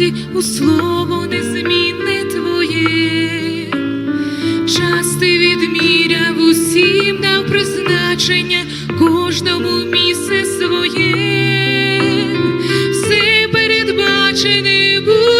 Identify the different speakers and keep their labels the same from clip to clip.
Speaker 1: правді у слово незмінне твоє, час ти відміряв усім дав призначення кожному місце своє, все передбачене буде.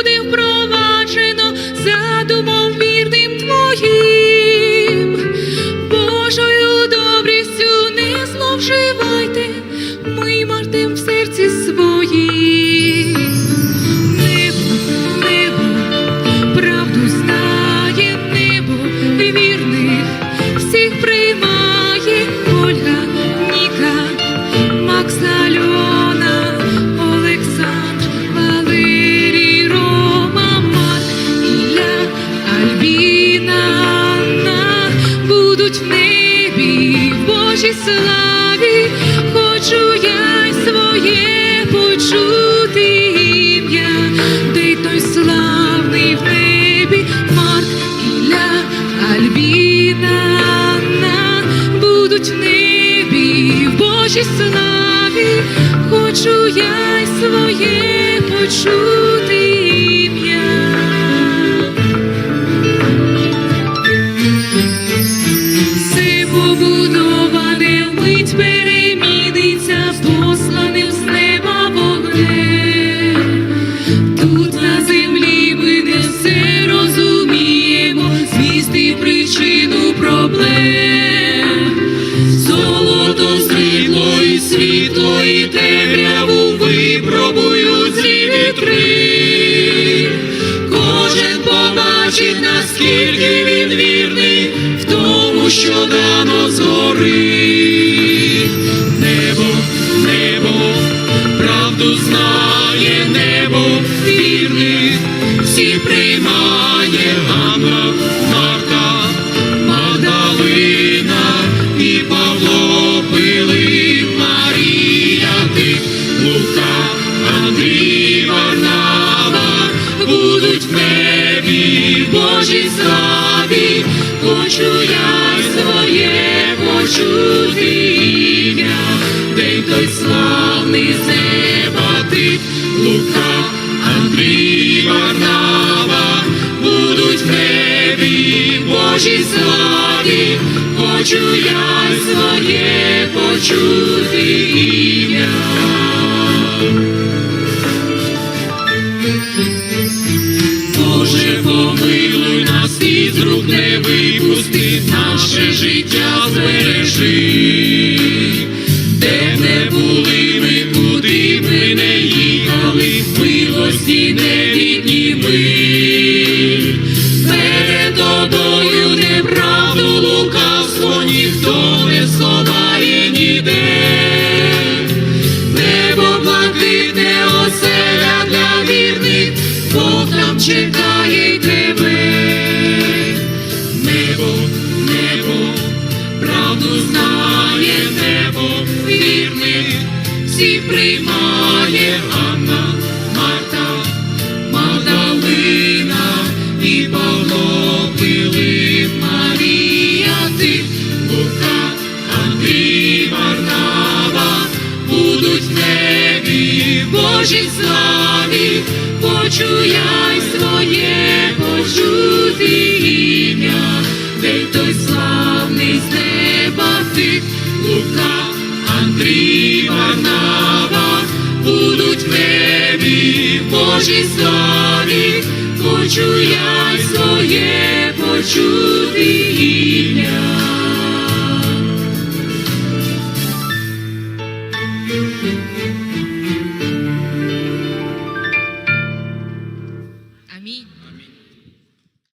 Speaker 1: Славі, хочу я своє почути ім'я, той славний в небі Марк, Ілля, Альбіна, будуть в небі Божій славі, хочу я й своє почути побачить, наскільки він вірний в тому, що дано згори. В Божій славі, хочу я своє почути ім'я, день той славний з неба ти, Лука, Андрій, Варнава будуть в небі Божій славі, хочу я своє почути ім'я. Життя збережи. Приймає Анна, Марта, Магдалина і Павло Пилип, Марія, ти, Лука, Андрій, Варнава будуть в небі в Божій славі, хочу я й своє почути ім'я, де той славний з неба ти, Лука, Андрій, Божій славі, хочу я своє почути ім'я. thank you